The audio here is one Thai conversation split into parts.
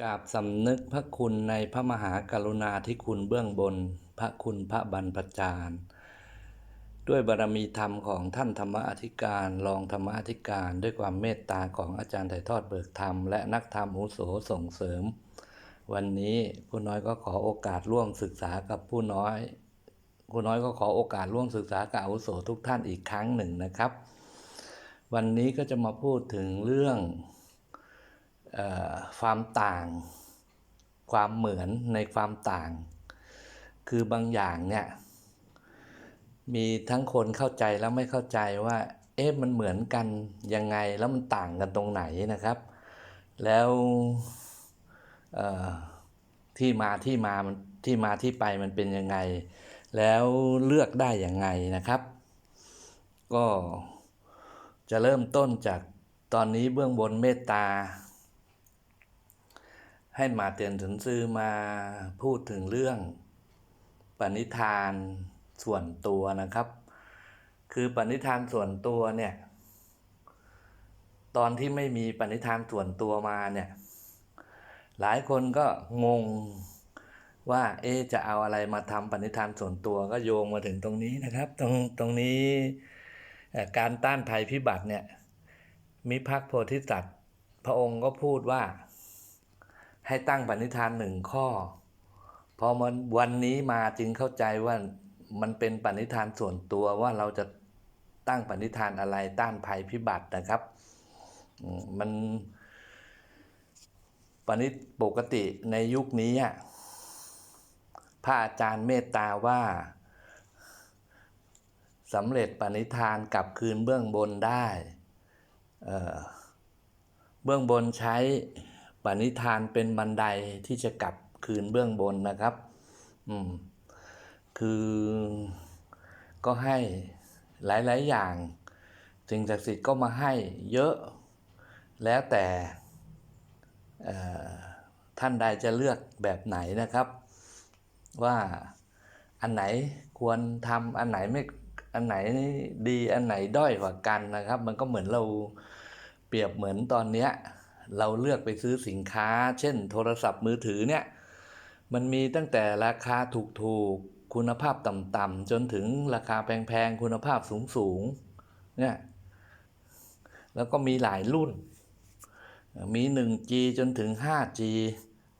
กราบสำนึกพระคุณในพระมหากรุณาธิคุณเบื้องบน พระคุณพระบรรพจารย์ ด้วยบารมีธรรมของท่านธรรมอธิการรองธรรมอธิการ ด้วยความเมตตาของอาจารย์ถ่ายทอดเบิกธรรม และนักธรรมอุโสส่งเสริม วันนี้ผู้น้อยก็ขอโอกาสร่วมศึกษากับผู้น้อย ผู้น้อยก็ขอโอกาสร่วมศึกษากับอุโสทุกท่านอีกครั้งหนึ่งนะครับ วันนี้ก็จะมาพูดถึงเรื่อง ความต่าง ความเหมือนในความต่าง คือบางอย่างเนี่ยมีทั้งคนเข้าใจแล้วไม่เข้าใจว่า เอ๊ะมันเหมือนกันยังไงแล้วมันต่างกันตรงไหนนะครับ แล้วที่มาที่มามันที่มาที่ไปมันเป็นยังไง แล้วเลือกได้ยังไงนะครับ ก็จะเริ่มต้นจากตอนนี้เบื้องบนเมตตา ให้มาเตือนถึงซื้อมาพูดถึงเรื่องปณิธานส่วนตัวนะครับ คือปณิธานส่วนตัวเนี่ย ตอนที่ไม่มีปณิธานส่วนตัวมาเนี่ย หลายคนก็งงว่าเอจะเอาอะไรมาทำปณิธานส่วนตัวก็โยงมาถึงตรงนี้นะครับ ตรงตรงนี้การต้านภัยพิบัติเนี่ยมิพักโพธิสัตว์พระองค์ก็พูดว่า ให้ตั้งปณิธานหนึ่งข้อ พอมันวันนี้มาจึงเข้าใจว่ามันเป็นปณิธานส่วนตัวว่าเราจะตั้งปณิธานอะไรต้านภัยพิบัตินะครับ มันปณิปกติในยุคนี้พระอาจารย์เมตตาว่าสำเร็จปณิธานกลับคืนเบื้องบนได้เเบื้องบนใช้ ปณิธานเป็นบันไดที่จะกลับคืนเบื้องบนนะครับ อืม คือก็ให้หลาย ๆ อย่างสิ่งศักดิ์สิทธิ์ก็มาให้เยอะ แล้วแต่ท่านใดจะเลือกแบบไหนนะครับ ว่าอันไหนควรทำอันไหนไม่อันไหนดีอันไหนด้อยกว่ากันนะครับ มันก็เหมือนเราเปรียบเหมือนตอนเนี้ย เราเลือกไปซื้อสินค้า เช่น โทรศัพท์มือถือเนี่ย มันมีตั้งแต่ราคาถูกๆ คุณภาพต่ำๆ จนถึงราคาแพงๆ คุณภาพสูงๆ เนี่ย แล้วก็มีหลายรุ่น มี 1G จนถึง 5G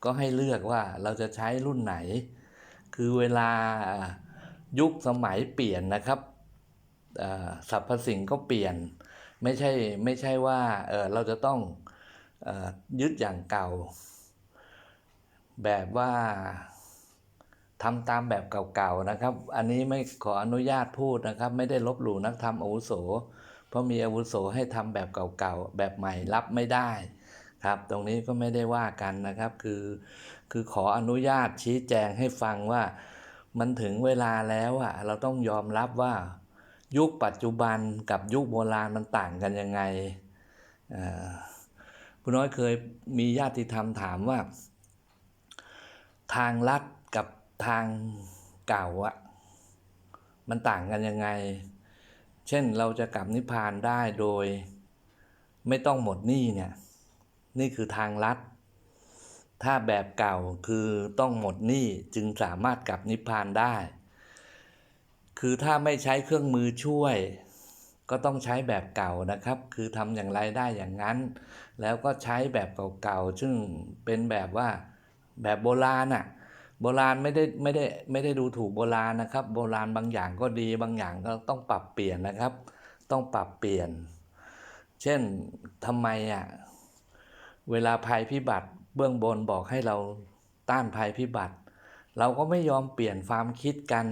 ก็ให้เลือกว่าเราจะใช้รุ่นไหน คือเวลายุคสมัยเปลี่ยนนะครับอ่อสรรพสิ่งก็เปลี่ยน ไม่ใช่ไม่ใช่ว่าเออเราจะต้อง ยึดอย่างเก่า แบบว่าทำตามแบบเก่าๆนะครับ อันนี้ไม่ขออนุญาตพูดนะครับ ไม่ได้ลบหลู่นักธรรมอาวุโส เพราะมีอาวุโสให้ทำแบบเก่าๆ แบบใหม่รับไม่ได้ครับ ตรงนี้ก็ไม่ได้ว่ากันนะครับ คือ คือขออนุญาตชี้แจงให้ฟังว่ามันถึงเวลาแล้วอะเราต้องยอมรับว่า ยุคปัจจุบันกับยุคโบราณมันต่างกันยังไงอ่อ คุณน้อยเคยมีญาติธรรมถามว่า ทางลัดกับทางเก่าอะมันต่างกันยังไง เช่นเราจะกลับนิพพานได้โดย ไม่ต้องหมดหนี้เนี่ย นี่คือทางลัด ถ้าแบบเก่าคือต้องหมดหนี้จึงสามารถกลับนิพพานได้ คือถ้าไม่ใช้เครื่องมือช่วย ก็ต้องใช้แบบเก่านะครับ คือทำอย่างไรได้อย่างนั้น แล้วก็ใช้แบบเก่าๆ ซึ่งเป็นแบบว่าแบบโบราณอะ โบราณไม่ได้ไม่ได้ไม่ได้ดูถูกโบราณนะครับ โบราณบางอย่างก็ดีบางอย่างก็ต้องปรับเปลี่ยนนะครับ ต้องปรับเปลี่ยน เช่นทำไมอะเวลาภัยพิบัติเบื้องบนบอกให้เราต้านภัยพิบัติ เราก็ไม่ยอมเปลี่ยนความคิดกัน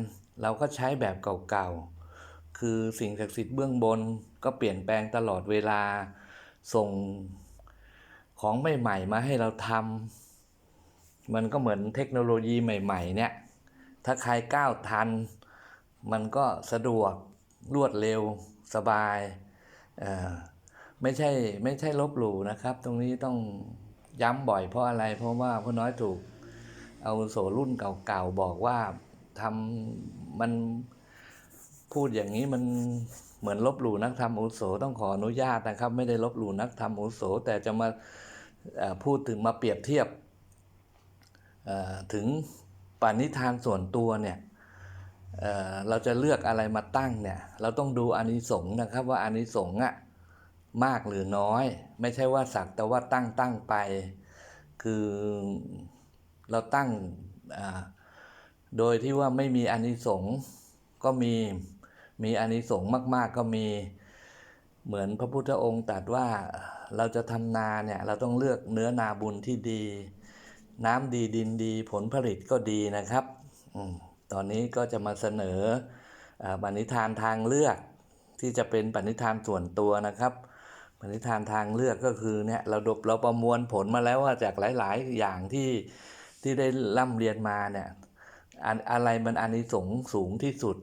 เราก็ใช้แบบเก่าๆ คือสิ่งศักดิ์สิทธิ์เบื้องบนก็เปลี่ยนแปลงตลอดเวลาส่ง ของใหม่ๆมาให้เราทำมันก็เหมือนเทคโนโลยีใหม่ๆเนี่ย ถ้าใครก้าวทัน มันก็สะดวกรวดเร็วสบายอ่อไม่ใช่ไม่ใช่ลบหลู่นะครับ ตรงนี้ต้องย้ำบ่อยเพราะอะไร เพราะว่าผู้น้อยถูกเอาโสรุ่นเก่าๆบอกว่าทำมันพูดอย่างนี้มันเหมือนลบหลู่นักธรรมอุโสต้องขออนุญาตนะครับ ไม่ได้ลบหลู่นักธรรมอุโสแต่จะมา พูดถึงมาเปรียบเทียบถึงปณิธานส่วนตัวเนี่ยเเราจะเลือกอะไรมาตั้งเนี่ยเราต้องดูอานิสงส์นะครับว่าอานิสงส์อะมากหรือน้อย ไม่ใช่ว่าสักแต่ว่าตั้งตั้งไป คือเราตั้งโดยที่ว่าไม่มีอานิสงส์ก็มีมีอานิสงส์มาก ๆ ก็มีเหมือนพระพุทธองค์ตรัสว่า เราจะทำนาเนี่ยเราต้องเลือกเนื้อนาบุญที่ดี น้ำดีดินดีผลผลิตก็ดีนะครับอตอนนี้ก็จะมาเสนออาปณิธานทางเลือก ที่จะเป็นปณิธานส่วนตัวนะครับปณิธานทางเลือกก็คือเนี่ยเราดบเราประมวลผลมาแล้วว่าจากหลาย ๆ อย่างที่ที่ได้ร่ำเรียนมาเนี่ยอันอะไรมันอานิสงส์สูงที่สุด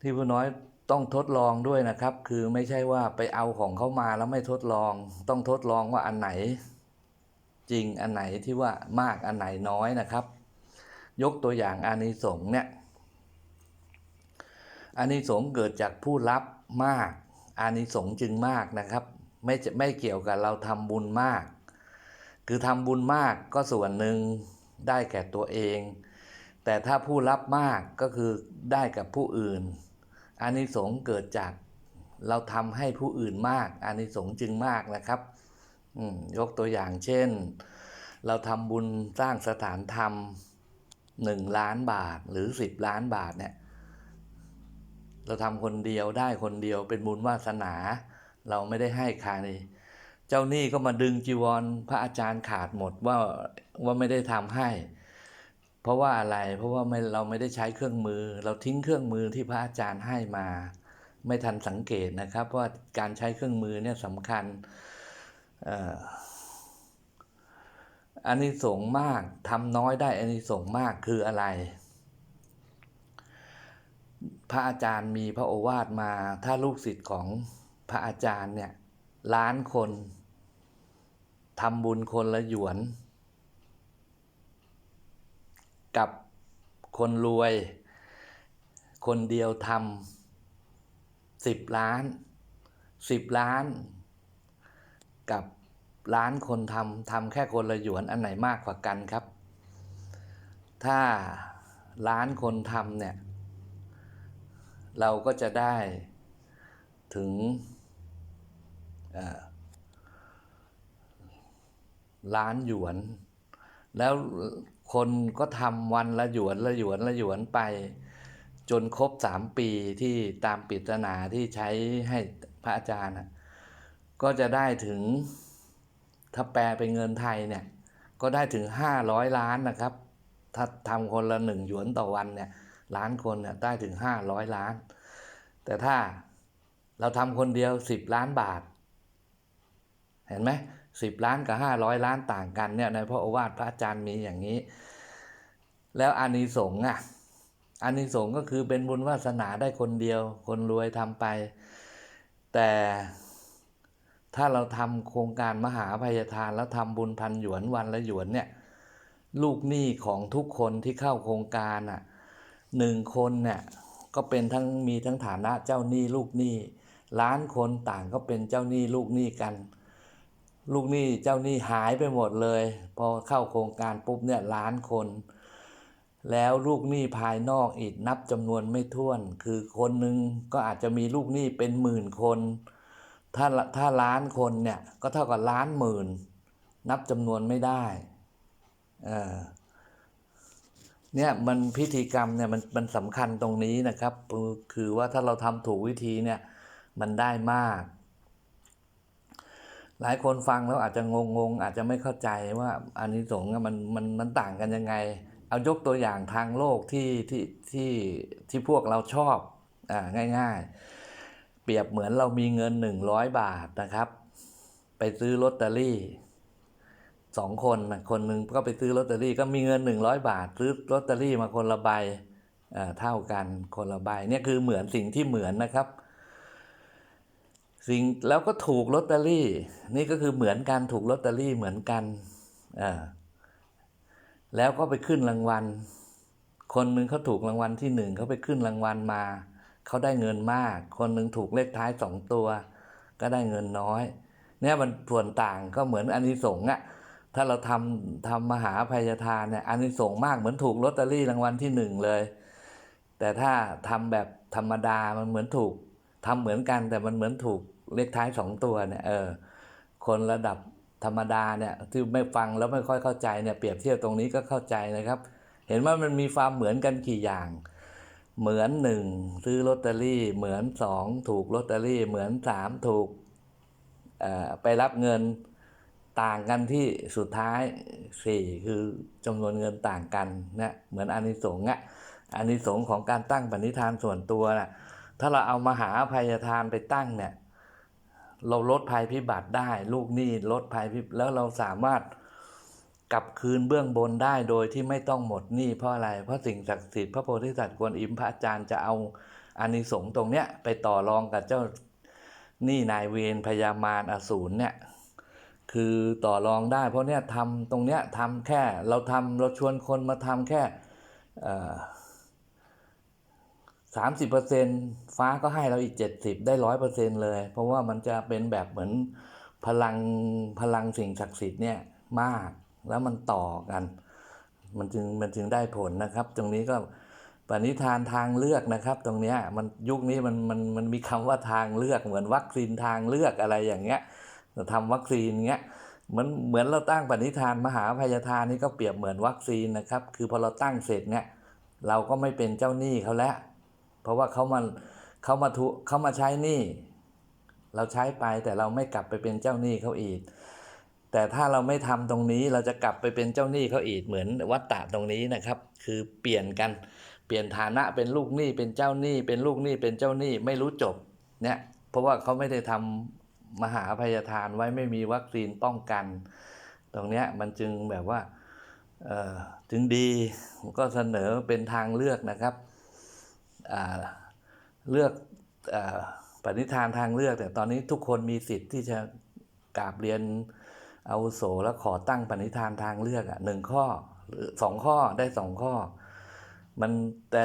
ที่ผู้น้อย ต้องทดลองด้วยนะครับ คือไม่ใช่ว่าไปเอาของเขามาแล้วไม่ทดลอง ต้องทดลองว่าอันไหน จริงอันไหนที่ว่ามากอันไหนน้อยนะครับ ยกตัวอย่างอานิสงส์เนี่ยอานิสงส์เกิดจากผู้รับมากอานิสงส์จึงมากนะครับ ไม่จะไม่เกี่ยวกับเราทำบุญมาก คือทำบุญมากก็ส่วนหนึ่งได้แก่ตัวเอง แต่ถ้าผู้รับมากก็คือได้กับผู้อื่น อานิสงส์เกิดจากเราทำให้ผู้อื่นมาก อานิสงส์จึงมากนะครับยกตัวอย่างเช่น เราทำบุญสร้างสถานธรรมหนึ่งล้านบาทหรือสิบล้านบาทเนี่ย เราทำคนเดียวได้คนเดียวเป็นบุญวาสนา เราไม่ได้ให้ใครเจ้าหนี้ก็มาดึงจีวรพระอาจารย์ขาดหมดว่าว่าไม่ได้ทำให้ เพราะว่าอะไรเพราะว่าไม่เราไม่ได้ใช้เครื่องมือ เราทิ้งเครื่องมือที่พระอาจารย์ให้มา ไม่ทันสังเกตนะครับว่าการใช้เครื่องมือเนี่ยสำคัญอ่ออานิสงมากทำน้อยได้อานิสงส์มากคืออะไร พระอาจารย์มีพระโอวาทมา ถ้าลูกศิษย์ของพระอาจารย์เนี่ยล้านคนทำบุญคนละหยวน กับคนรวย คนเดียวทำสิบล้านสิบล้าน กับล้านคนทำทำแค่คนละหยวนอันไหนมากกว่ากันครับ ถ้าล้านคนทำเนี่ย เราก็จะได้ถึงล้านหยวน แล้ว คนก็ทำวันละหยวนละหยวนละหยวนไป จนครบสามปีที่ตามปริศนาที่ใช้ให้พระอาจารย์ ก็จะได้ถึงถ้าแปลเป็นเงินไทยเนี่ย ก็ได้ถึงห้าร้อยล้านนะครับ ถ้าทำคนละหนึ่งหยวนต่อวันเนี่ยล้านคนเนี่ยได้ถึงห้าร้อยล้าน แต่ถ้าเราทำคนเดียวสิบล้านบาท เห็นไหม สิบล้านกับห้าร้อยล้านต่างกันเนี่ยในพระโอวาทพระอาจารย์มีอย่างนี้ แล้วอานิสงส์อะอานิสงส์ก็คือเป็นบุญวาสนาได้คนเดียว คนรวยทำไป แต่ถ้าเราทำโครงการมหาภัยทานแล้วทำบุญพันหยวนวันละหยวนเนี่ยลูกหนี้ของทุกคนที่เข้าโครงการอะหนึ่งคนเนี่ยก็เป็นทั้งมีทั้งฐานะเจ้าหนี้ลูกหนี้ล้านคนต่างก็เป็นเจ้าหนี้ลูกหนี้กัน ลูกหนี้เจ้าหนี้หายไปหมดเลย พอเข้าโครงการปุ๊บเนี่ยล้านคน แล้วลูกหนี้ภายนอกอีกนับจำนวนไม่ถ้วน คือคนหนึ่งก็อาจจะมีลูกหนี้เป็นหมื่นคน ถ้าถ้าล้านคนเนี่ยก็เท่ากับล้านหมื่น นับจำนวนไม่ได้เออเนี่ยมันพิธีกรรมเนี่ยมันมันสำคัญตรงนี้นะครับ คือคือว่าถ้าเราทำถูกวิธีเนี่ยมันได้มาก หลายคนฟังแล้วอาจจะงงงๆอาจจะไม่เข้าใจว่าอานิสงส์อะมันมันมันต่างกันยังไง เอายกตัวอย่างทางโลกที่ที่ที่ที่พวกเราชอบอ่าง่ายๆ เปรียบเหมือนเรามีเงินหนึ่งร้อยบาทนะครับ ไปซื้อลอตเตอรี่สองคนนะคนหนึ่งก็ไปซื้อลอตเตอรี่ก็มีเงินหนึ่งร้อยบาท ซื้อลอตเตอรี่มาคนละใบอ่าเท่ากันคนละใบเนี่ยคือเหมือนสิ่งที่เหมือนนะครับ สิ่งแล้วก็ถูกลอตเตอรี่ นี่ก็คือเหมือนกันถูกลอตเตอรี่เหมือนกันอ่าแล้วก็ไปขึ้นรางวัล คนหนึ่งเขาถูกรางวัลที่หนึ่งเขาไปขึ้นรางวัลมาเขาได้เงินมาก คนหนึ่งถูกเลขท้ายสองตัว ก็ได้เงินน้อย เนี่ยมันส่วนต่างก็เหมือนอานิสงส์อะถ้าเราทำทำมหาภัยทานเนี่ยอันนี้ส่งส์มากเหมือนถูกลอตเตอรี่รางวัลที่หนึ่งเลย แต่ถ้าทำแบบธรรมดามันเหมือนถูกทำเหมือนกันแต่มันเหมือนถูก เลขท้ายสองตัวเนี่ยเออคนระดับธรรมดาเนี่ยที่ไม่ฟังแล้วไม่ค่อยเข้าใจเนี่ยเปรียบเทียบตรงนี้ก็เข้าใจนะครับ เห็นว่ามันมีความเหมือนกันกี่อย่าง เหมือนหนึ่งซื้อลอตเตอรี่ เหมือนสองถูกลอตเตอรี่ เหมือนสามถูกเอ่อไปรับเงินต่างกันที่สุดท้ายสี่คือจำนวนเงินต่างกันนะเหมือนอานิสงส์อะอานิสงส์ของการตั้งปณิธานส่วนตัวน่ะถ้าเราเอามหาภัยทานไปตั้งเนี่ย เราลดภัยพิบัติได้ ลูกหนี้ลดภัยพิบัติแล้วเราสามารถกลับคืนเบื้องบนได้โดยที่ไม่ต้องหมดหนี้เพราะอะไร เพราะสิ่งศักดิ์สิทธิ์พระโพธิสัตว์กวนอิมพระอาจารย์จะเอาอานิสงส์ตรงเนี้ยไปต่อรองกับเจ้าหนี้นายเวรพยามารอสูรเนี่ยคือต่อรองได้ เพราะเนี่ยทำตรงเนี้ยทำแค่เราทำเราชวนคนมาทำแค่ สามสิบเปอร์เซ็นฟ้าก็ให้เราอีกเจ็ดสิบได้ร้อยเปอร์เซ็นเลย เพราะว่ามันจะเป็นแบบเหมือนพลังพลังสิ่งศักดิ์สิทธิ์เนี่ยมากแล้วมันต่อกัน มันจึงมันจึงได้ผลนะครับ ตรงนี้ก็ปณิธานทางเลือกนะครับ ตรงเนี้ยมันยุคนี้มันมันมันมีคำว่าทางเลือกเหมือนวัคซีนทางเลือกอะไรอย่างเงี้ยเราทำวัคซีนเงี้ยเหมือนเหมือนเราตั้งปณิธานมหาภัยทานนี่ก็เปรียบเหมือนวัคซีนนะครับ คือพอเราตั้งเสร็จเนี่ยเราก็ไม่เป็นเจ้าหนี้เขาแล้ว เพราะว่าเขามาเขามาทุเขามาใช้หนี้เราใช้ไปแต่เราไม่กลับไปเป็นเจ้าหนี้เขาอีก แต่ถ้าเราไม่ทำตรงนี้เราจะกลับไปเป็นเจ้าหนี้เขาอีกเหมือนวัตตะตรงนี้นะครับ คือเปลี่ยนกันเปลี่ยนฐานะเป็นลูกหนี้เป็นเจ้าหนี้เป็นลูกหนี้เป็นเจ้าหนี้ไม่รู้จบเนี่ยเพราะว่าเขาไม่ได้ทำมหาภัยทานไว้ไม่มีวัคซีนป้องกัน ตรงเนี้ยมันจึงแบบว่าเออถึงดีก็เสนอเป็นทางเลือกนะครับ เลือกอปณิธานทางเลือก แต่ตอนนี้ทุกคนมีสิทธิ์ที่จะกราบเรียนอาวุโสแล้วขอตั้งปณิธานทางเลือกอะหนึ่งข้อหรือสองข้อได้สองข้อ มันแต่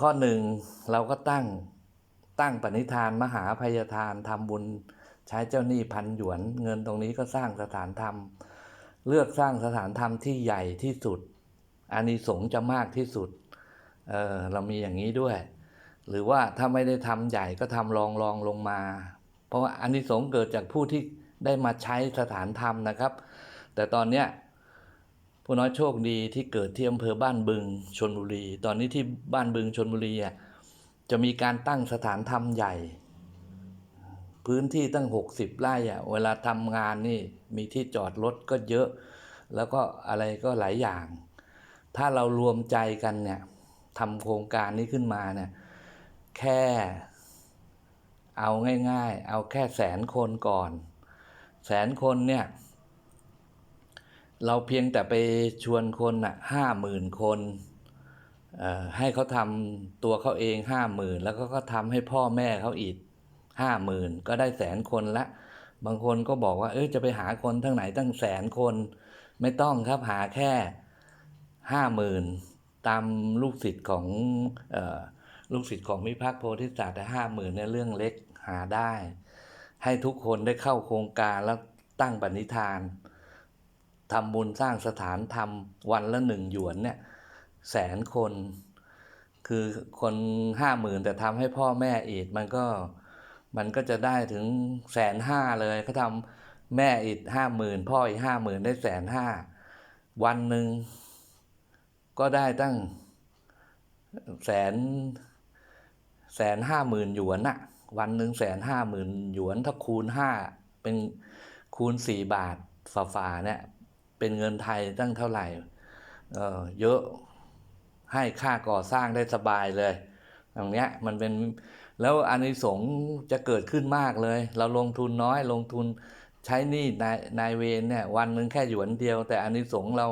ข้อหนึ่งเราก็ตั้งตั้งปณิธานมหาภัยทานทำบุญใช้เจ้าหนี้พันหยวน เงินตรงนี้ก็สร้างสถานธรรม เลือกสร้างสถานธรรมที่ใหญ่ที่สุดอานิสงส์จะมากที่สุด เออเรามีอย่างนี้ด้วย หรือว่าถ้าไม่ได้ทำใหญ่ก็ทำรองรองลงมา เพราะว่าอานิสงส์เกิดจากผู้ที่ได้มาใช้สถานธรรมนะครับ แต่ตอนเนี้ยผู้น้อยโชคดีที่เกิดที่อำเภอบ้านบึงชนบุรี ตอนนี้ที่บ้านบึงชนบุรีอะจะมีการตั้งสถานธรรมใหญ่ พื้นที่ตั้ง 60 ไร่อะเวลาทำงานนี่มีที่จอดรถก็เยอะ แล้วก็อะไรก็หลายอย่าง ถ้าเรารวมใจกันเนี่ย ทำโครงการนี้ขึ้นมาเนี่ยแค่เอาง่ายๆ เอาแค่แสนคนก่อน แสนคนเนี่ย เราเพียงแต่ไปชวนคนอะห้าหมื่นคนให้เขาทำตัวเขาเองห้าหมื่นแล้วก็ก็ทำให้พ่อแม่เขาอีกห้าหมื่นก็ได้แสนคนละ บางคนก็บอกว่า เอ้ยจะไปหาคนทั้งไหนตั้งแสนคน ไม่ต้องครับหาแค่ห้าหมื่น ตามลูกศิษย์ของออลูกศิษย์ของมิพักโพธิสัตว์ห้าหมื่นเนี่ยเรื่องเล็กหาได้ ให้ทุกคนได้เข้าโครงการแล้วตั้งปณิธานทำบุญสร้างสถานธรรมวันละหนึ่งหยวนเนี่ยแสนคน คือคนห้าหมื่นแต่ทำให้พ่อแม่อีกมันก็มันก็จะได้ถึงแสนห้าเลยเขาทำแม่อีกห้าหมื่นพ่ออีกห้าหมื่นได้แสนห้าวันหนึ่ง ก็ได้ตั้งแสนแสนห้าหมื่นหยวนอะวันหนึ่งแสนห้าหมื่นหยวนถ้าคูณห้าเป็นคูณสี่บาทฝ่าๆเนี่ยเป็นเงินไทยตั้งเท่าไหร่เออเยอะให้ค่าก่อสร้างได้สบายเลยตรงเนี้ยมันเป็นแล้วอานิสงส์จะเกิดขึ้นมากเลย เราลงทุนน้อยลงทุนใช้หนี้นายนายเวรเนี่ยวันหนึ่งแค่หยวนเดียว แต่อานิสงส์เรา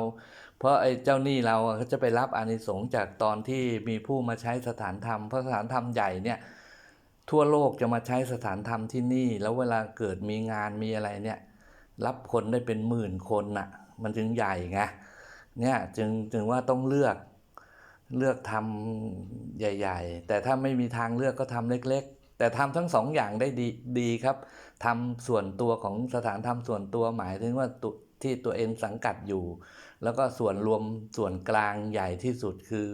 เพราะไอ้เจ้าหนี้เราเขาจะไปรับอานิสงส์จากตอนที่มีผู้มาใช้สถานธรรมเพราะสถานธรรมใหญ่เนี่ยทั่วโลกจะมาใช้สถานธรรมที่นี่ แล้วเวลาเกิดมีงานมีอะไรเนี่ยรับคนได้เป็นหมื่นคนน่ะ มันจึงใหญ่ไงเนี่ยจึงจึงว่าต้องเลือกเลือกทำใหญ่ ๆ แต่ถ้าไม่มีทางเลือกก็ทำเล็ก ๆ แต่ทำทั้งสองอย่างได้ดีดีครับทำส่วนตัวของสถานทำส่วนตัวหมายถึงว่าตุที่ตัวเองสังกัดอยู่ แล้วก็ส่วนรวมส่วนกลางใหญ่ที่สุดคือ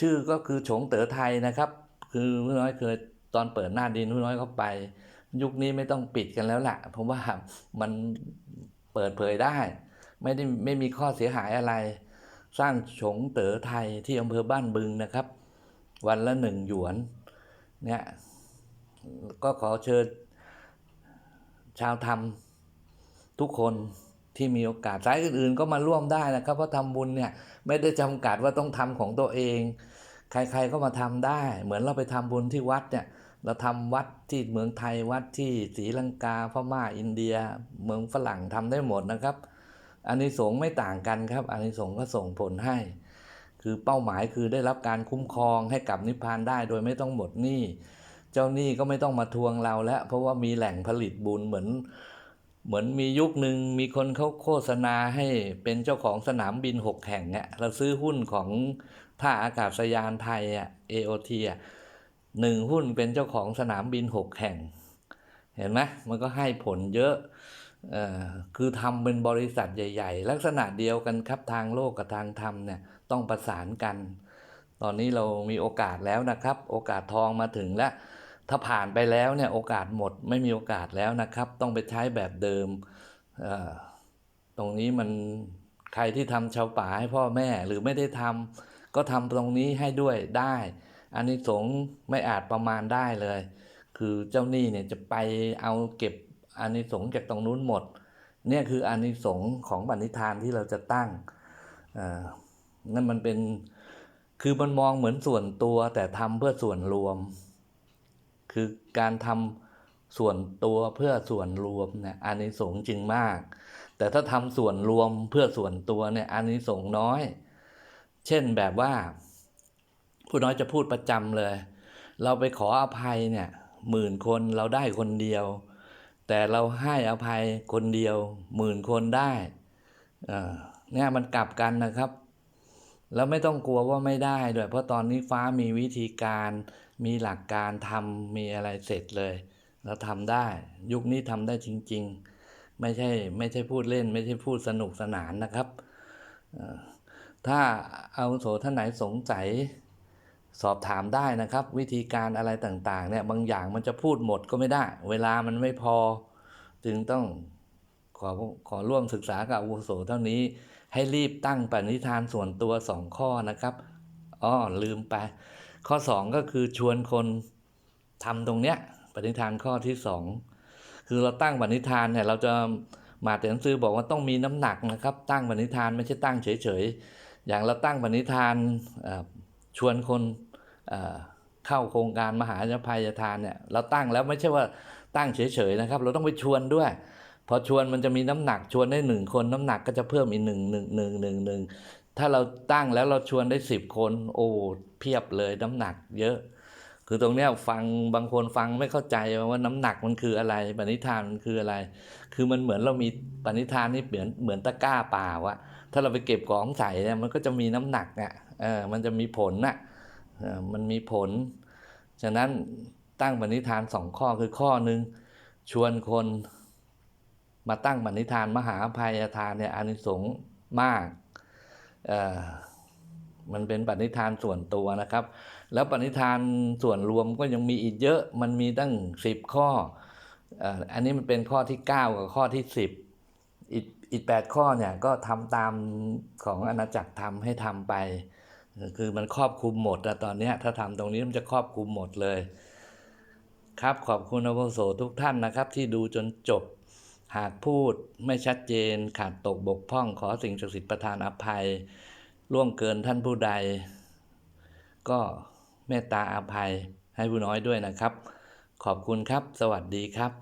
ชื่อก็คือฉงเต๋อไทยนะครับ คือผู้น้อยเคยตอนเปิดหน้าดินผู้น้อยเข้าไป ยุคนี้ไม่ต้องปิดกันแล้วล่ะ เพราะว่ามันเปิดเผยได้ ไม่ได้ไม่มีข้อเสียหายอะไร สร้างฉงเต๋อไทยที่อำเภอบ้านบึงนะครับ วันละหนึ่งหยวนเนี่ยก็ขอเชิญชาวธรรมทุกคน ที่มีโอกาสสายอื่นๆ ก็มาร่วมได้นะครับ เพราะทำบุญเนี่ยไม่ได้จำกัดว่าต้องทำของตัวเอง ใครๆก็มาทำได้ เหมือนเราไปทำบุญที่วัดเนี่ยเราทำวัดที่เมืองไทยวัดที่ศรีลังกาพม่าอินเดีย เมืองฝรั่งทำได้หมดนะครับอานิสงส์ไม่ต่างกันครับอานิสงส์ก็ส่งผลให้ คือเป้าหมายคือได้รับการคุ้มครองให้กลับนิพพานได้โดยไม่ต้องหมดหนี้ เจ้าหนี้ก็ไม่ต้องมาทวงเราแล้ว เพราะว่ามีแหล่งผลิตบุญเหมือน เหมือนมียุคหนึ่งมีคนเขาโฆษณาให้เป็นเจ้าของสนามบินหกแห่งเนี่ยเราซื้อหุ้นของท่าอากาศยานไทยอะ AOT อะหนึ่งหุ้นเป็นเจ้าของสนามบินหกแห่ง เห็นไหมมันก็ให้ผลเยอะเอ่อคือทำเป็นบริษัทใหญ่ ๆ ลักษณะเดียวกันครับทางโลกกับทางธรรมเนี่ยต้องประสานกัน ตอนนี้เรามีโอกาสแล้วนะครับ โอกาสทองมาถึงแล้ว ถ้าผ่านไปแล้วเนี่ยโอกาสหมดไม่มีโอกาสแล้วนะครับ ต้องไปใช้แบบเดิม ตรงนี้มันใครที่ทำชาวป่าให้พ่อแม่หรือไม่ได้ทำก็ทำตรงนี้ให้ด้วยได้อานิสงส์ไม่อาจประมาณได้เลย คือเจ้าหนี้เนี่ยจะไปเอาเก็บอานิสงส์จากตรงนู้นหมด เนี่ยคืออานิสงส์ของปณิธานที่เราจะตั้งนั่นมันเป็นคือมันมองเหมือนส่วนตัวแต่ทำเพื่อส่วนรวม คือการทำส่วนตัวเพื่อส่วนรวมเนี่ยอานิสงส์จึงมาก แต่ถ้าทำส่วนรวมเพื่อส่วนตัวเนี่ยอานิสงส์น้อย เช่นแบบว่า ผู้น้อยจะพูดประจำเลย เราไปขออภัยเนี่ยหมื่นคนเราได้คนเดียว แต่เราให้อภัยคนเดียว หมื่นคนได้เอ่อเนี่ยมันกลับกันนะครับแล้วไม่ต้องกลัวว่าไม่ได้ด้วยเพราะตอนนี้ฟ้ามีวิธีการ มีหลักการทำมีอะไรเสร็จเลยเราทำได้ ยุคนี้ทำได้จริง ๆ ไม่ใช่ไม่ใช่พูดเล่น ไม่ใช่พูดสนุกสนานนะครับ ถ้าเอาวุโสท่านไหนสงสัยสอบถามได้นะครับ วิธีการอะไรต่างๆเนี่ยบางอย่างมันจะพูดหมดก็ไม่ได้ เวลามันไม่พอ จึงต้องขอขอร่วมศึกษากับอาวุโสเท่านี้ ให้รีบตั้งปณิธานส่วนตัวสองข้อนะครับอ้อลืมไป ข้อสองก็คือชวนคนทำตรงเนี้ยปณิธานข้อที่สองคือเราตั้งปณิธานเนี่ยเราจะมาแต่หนังสือบอกว่าต้องมีน้ำหนักนะครับ ตั้งปณิธานไม่ใช่ตั้งเฉยๆ อย่างเราตั้งปณิธานชวนคนเข้าโครงการมหาภัยทานเนี่ยเราตั้งแล้วไม่ใช่ว่าตั้งเฉยๆนะครับ เราต้องไปชวนด้วย พอชวนมันจะมีน้ำหนักชวนได้หนึ่งคนน้ำหนักก็จะเพิ่มอีกหนึ่งหนึ่งหนึ่งหนึ่งหนึ่ง ถ้าเราตั้งแล้วเราชวนได้สิบคน โอ้เพียบเลยน้ำหนักเยอะ คือตรงเนี้ยฟังบางคนฟังไม่เข้าใจว่าน้ำหนักมันคืออะไรปณิธานมันคืออะไร คือมันเหมือนเรามีปณิธานนี่เหมือนเหมือนตะกร้าเปล่าวะถ้าเราไปเก็บของใส่เนี่ยมันก็จะมีน้ำหนักอะเออมันจะมีผลน่ะเออมันมีผล ฉะนั้นตั้งปณิธานสองข้อคือข้อหนึ่งชวนคนมาตั้งปณิธานมหาภัยทานเนี่ยอานิสงส์มาก มันเป็นปณิธานส่วนตัวนะครับ แล้วปณิธานส่วนรวมก็ยังมีอีกเยอะมันมีตั้งสิบข้ออ่ออันนี้มันเป็นข้อที่ 9 กับข้อที่ 10 อีกอีกแปดข้อเนี่ยก็ทำตามของอาณาจักรทำให้ทำไป คือมันครอบคลุมหมดอะตอนนี้ถ้าทำตรงนี้มันจะครอบคลุมหมดเลย ครับขอบคุณอาวุโสทุกท่านนะครับ ที่ดูจนจบ หากพูดไม่ชัดเจนขาดตกบกพร่องขอสิ่งศักดิ์สิทธิ์ประทานอภัย ล่วงเกินท่านผู้ใด ก็เมตตาอาภัยให้ผู้น้อยด้วยนะครับ ขอบคุณครับ สวัสดีครับ